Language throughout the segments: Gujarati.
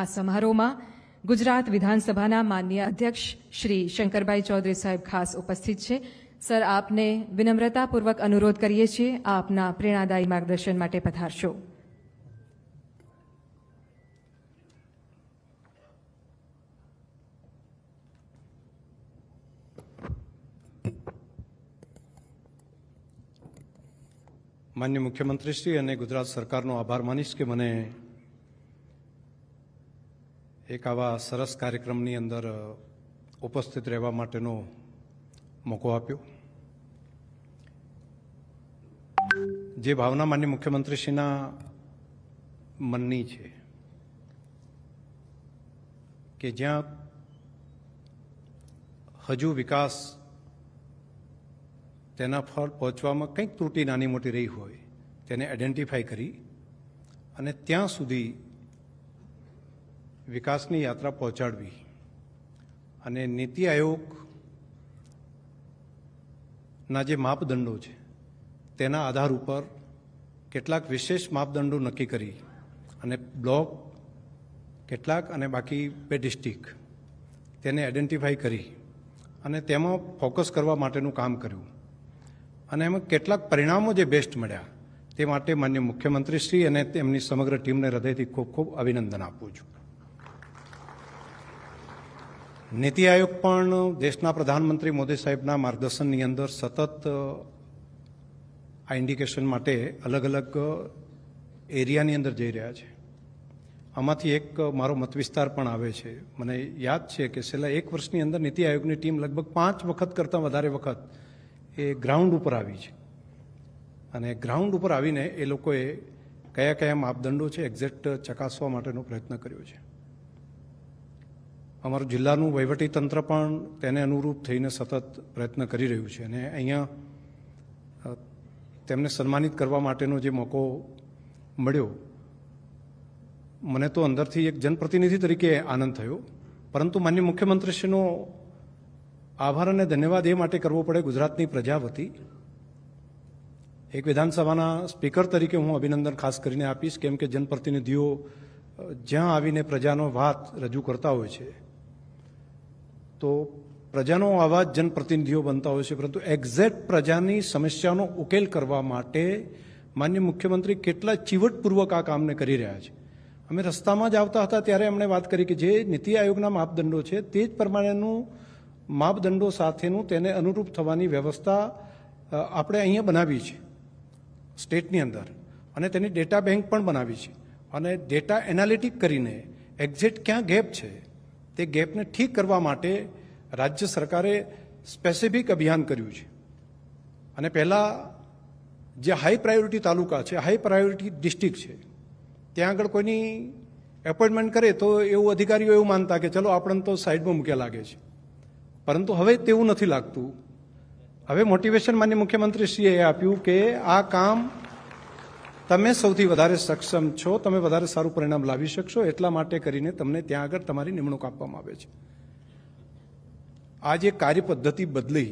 આ સમારોહમાં ગુજરાત વિધાનસભાના માનનીય અધ્યક્ષ શ્રી શંકરભાઈ ચૌધરી સાહેબ ખાસ ઉપસ્થિત છે. સર, આપને વિનમ્રતાપૂર્વક અનુરોધ કરીએ છીએ આપના પ્રેરણાદાયી માર્ગદર્શન માટે પધારશો. માન્ય મુખ્યમંત્રીશ્રી અને ગુજરાત સરકારનો આભાર માનીશ કે મને એક આવા સરસ કાર્યક્રમની અંદર ઉપસ્થિત રહેવા માટેનો મોકો આપ્યો. જે ભાવના માન્ય મુખ્યમંત્રીશ્રીના મનની છે કે જ્યાં હજુ વિકાસ તેના ફળ પહોંચવામાં કંઈક ત્રુટી નાની મોટી રહી હોય, તેને આઈડેન્ટિફાઈ કરી અને ત્યાં સુધી વિકાસની યાત્રા પહોંચાડવી. અને નીતિ આયોગના જે માપદંડો છે, તેના આધાર ઉપર કેટલાક વિશેષ માપદંડો નક્કી કરી અને બ્લોક કેટલાક અને બાકી બે ડિસ્ટ્રિક્ટ તેને આઈડેન્ટિફાઈ કરી અને તેમાં ફોકસ કરવા માટેનું કામ કર્યું. અને એમાં કેટલાક પરિણામો જે બેસ્ટ મળ્યા, તે માટે માન્ય મુખ્યમંત્રીશ્રી અને તેમની સમગ્ર ટીમને હૃદયથી ખૂબ ખૂબ અભિનંદન આપું છું. નીતિ આયોગ પણ દેશના પ્રધાનમંત્રી મોદી સાહેબના માર્ગદર્શનની અંદર સતત આ ઇન્ડિકેશન માટે અલગ અલગ એરિયાની અંદર જઈ રહ્યા છે. આમાંથી એક મારો મત વિસ્તાર પણ આવે છે. મને યાદ છે કે છેલ્લા એક વર્ષની અંદર નીતિ આયોગની ટીમ લગભગ પાંચ વખત કરતાં વધારે વખત એ ગ્રાઉન્ડ ઉપર આવી છે. અને ગ્રાઉન્ડ ઉપર આવીને એ લોકોએ કયા કયા માપદંડો છે એક્ઝેક્ટ ચકાસવા માટેનો પ્રયત્ન કર્યો છે. અમારું જિલ્લાનું વહીવટી તંત્ર પણ તેને અનુરૂપ થઈને સતત પ્રયત્ન કરી રહ્યું છે અને અહીંયા તેમને સન્માનિત કરવા માટેનો જે મોકો મળ્યો, મને તો અંદરથી એક જનપ્રતિનિધિ તરીકે આનંદ થયો. પરંતુ માન્ય મુખ્યમંત્રીશ્રીનો આભાર અને ધન્યવાદ એ માટે કરવો પડે ગુજરાતની પ્રજા વતી. એક વિધાનસભાના સ્પીકર તરીકે હું અભિનંદન ખાસ કરીને આપીશ, કેમ કે જનપ્રતિનિધિઓ જ્યાં આવીને પ્રજાનો વાત રજૂ કરતા હોય છે તો પ્રજાનો અવાજ જનપ્રતિનિધિઓ બનતા હોય છે, પરંતુ એક્ઝેક્ટ પ્રજાની સમસ્યાનો ઉકેલ કરવા માટે માન્ય મુખ્યમંત્રી કેટલા ચીવટપૂર્વક આ કામને કરી રહ્યા છે. અમે રસ્તામાં જ આવતા હતા ત્યારે એમણે વાત કરી કે જે નીતિ આયોગના માપદંડો છે, તે જ પ્રમાણેનું માપદંડો સાથેનું તેને અનુરૂપ થવાની વ્યવસ્થા આપણે અહીંયા બનાવી છે, સ્ટેટની અંદર. અને તેની ડેટા બેંક પણ બનાવી છે. અને ડેટા એનાલિટિક કરીને એક્ઝેક્ટ ક્યાં ગેપ છે તે ગેપને ઠીક કરવા માટે રાજ્ય સરકારે સ્પેસિફિક અભિયાન કર્યું છે. અને પહેલાં જે હાઈ પ્રાયોરિટી તાલુકા છે હાઈ પ્રાયોરિટી ડિસ્ટ્રિક્ટ છે, ત્યાં આગળ કોઈની એપોઇન્ટમેન્ટ કરે તો એવું અધિકારીઓ એવું માનતા કે ચલો આપણને તો સાઈડમાં મૂક્યા લાગે છે. પરંતુ હવે તેવું નથી લાગતું. હવે મોટિવેશન માન્ય મુખ્યમંત્રીશ્રીએ આપ્યું કે આ કામ તમે સૌથી વધારે સક્ષમ છો, તમે વધારે સારું પરિણામ લાવી શકશો. એટલા માટે કરીને તમને ત્યાં આગળ તમારી નિમણૂક આપવામાં આવે છે. આ જે કાર્ય પદ્ધતિ બદલી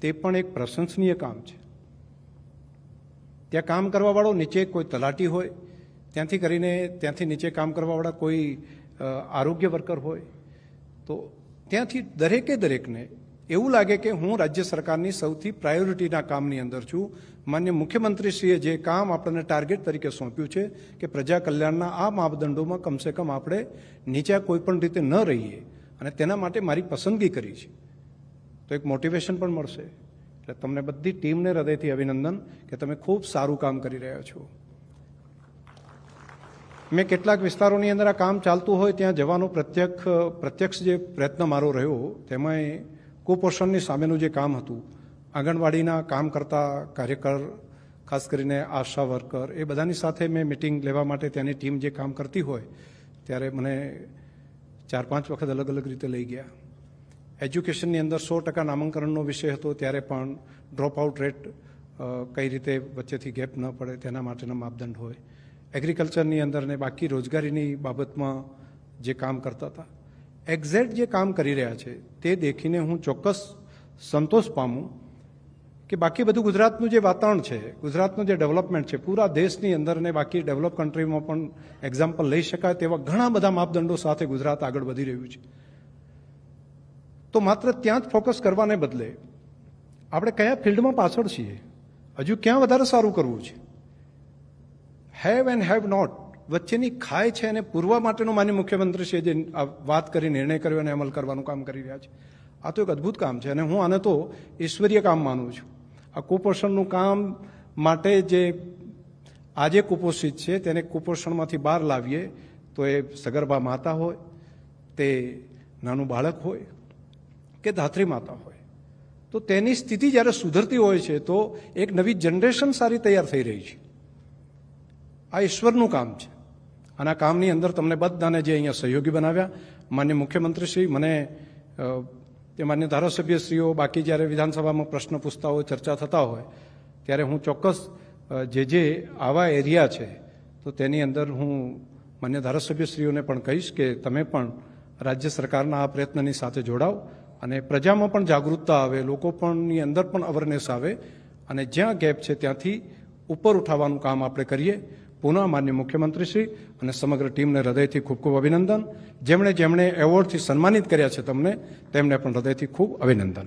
તે પણ એક પ્રશંસનીય કામ છે. ત્યાં કામ કરવાવાળો નીચે કોઈ તલાટી હોય, ત્યાંથી કરીને ત્યાંથી નીચે કામ કરવાવાળા કોઈ આરોગ્ય વર્કર હોય, તો ત્યાંથી દરેકે દરેકને એવું લાગે કે હું રાજ્ય સરકારની સૌથી પ્રાયોરિટીના કામની અંદર છું. માન્ય મુખ્યમંત્રીશ્રીએ જે કામ આપણને ટાર્ગેટ તરીકે સોંપ્યું છે કે પ્રજા કલ્યાણના આ માપદંડોમાં કમસે કમ આપણે નીચા કોઈ પણ રીતે ન રહીએ અને તેના માટે મારી પસંદગી કરી છે. તો એક મોટિવેશન પણ મળશે. એટલે તમને બધી ટીમને હૃદયથી અભિનંદન કે તમે ખૂબ સારું કામ કરી રહ્યા છો. મેં કેટલાક વિસ્તારોની અંદર આ કામ ચાલતું હોય ત્યાં જવાનો પ્રત્યક્ષ પ્રત્યક્ષ જે પ્રયત્ન મારો રહ્યો તેમાં કુપોષણની સામેનું જે કામ હતું, આંગણવાડીના કામ કરતા કાર્યકર, ખાસ કરીને આશા વર્કર, એ બધાની સાથે મેં મિટિંગ લેવા માટે ત્યાંની ટીમ જે કામ કરતી હોય, ત્યારે મને ચાર પાંચ વખત અલગ અલગ રીતે લઈ ગયા. એજ્યુકેશનની અંદર સો ટકા નામાંકરણનો વિષય હતો, ત્યારે પણ ડ્રોપ આઉટ રેટ કઈ રીતે વચ્ચેથી ગેપ ન પડે તેના માટેના માપદંડ હોય. એગ્રીકલ્ચરની અંદર ને બાકી રોજગારીની બાબતમાં જે કામ કરતા હતા એક્ઝેક્ટ જે કામ કરી રહ્યા છે, તે દેખીને હું ચોક્કસ સંતોષ પામું કે બાકી બધું ગુજરાતનું જે વાતાવરણ છે, ગુજરાતનું જે ડેવલપમેન્ટ છે, પૂરા દેશની અંદર અને બાકી ડેવલપ કન્ટ્રીમાં પણ એક્ઝામ્પલ લઈ શકાય તેવા ઘણા બધા માપદંડો સાથે ગુજરાત આગળ વધી રહ્યું છે. તો માત્ર ત્યાં જ ફોકસ કરવાને બદલે આપણે કયા ફિલ્ડમાં પાછળ છીએ? હજુ ક્યાં વધારે સારું કરવું છે? હેવ એન્ડ હેવ નોટ વચ્ચેની ખાય છે અને પૂરવા માટેનું માન્ય મુખ્યમંત્રીશ્રીએ જે આ વાત કરી, નિર્ણય કર્યો અને અમલ કરવાનું કામ કરી રહ્યા છે. આ તો એક અદ્ભુત કામ છે અને હું આને તો ઈશ્વરીય કામ માનું છું. આ કુપોષણનું કામ માટે જે આજે કુપોષિત છે તેને કુપોષણમાંથી બહાર લાવીએ તો એ સગર્ભા માતા હોય, તે નાનું બાળક હોય કે ધાત્રી માતા હોય, તો તેની સ્થિતિ જ્યારે સુધરતી હોય છે તો એક નવી જનરેશન સારી તૈયાર થઈ રહી છે. આ ઈશ્વરનું કામ છે. અને આ કામની અંદર તમને બધાને જે અહીંયા સહયોગી બનાવ્યા, માન્ય મુખ્યમંત્રીશ્રી, મને તે માન્ય ધારાસભ્યશ્રીઓ, બાકી જ્યારે વિધાનસભામાં પ્રશ્ન પૂછતા હોય, ચર્ચા થતા હોય, ત્યારે હું ચોક્કસ જે જે આવા એરિયા છે, તો તેની અંદર હું માન્ય ધારાસભ્યશ્રીઓને પણ કહીશ કે તમે પણ રાજ્ય સરકારના આ પ્રયત્નની સાથે જોડાઓ અને પ્રજામાં પણ જાગૃતતા આવે, લોકો પણની અંદર પણ અવેરનેસ આવે અને જ્યાં ગેપ છે ત્યાંથી ઉપર ઉઠાવવાનું કામ આપણે કરીએ. પુનઃ માન્ય મુખ્યમંત્રીશ્રી અને સમગ્ર ટીમને હૃદયથી ખૂબ ખૂબ અભિનંદન. જેમણે જેમણે એવોર્ડથી સન્માનિત કર્યા છે તમને, તેમને પણ હૃદયથી ખૂબ અભિનંદન.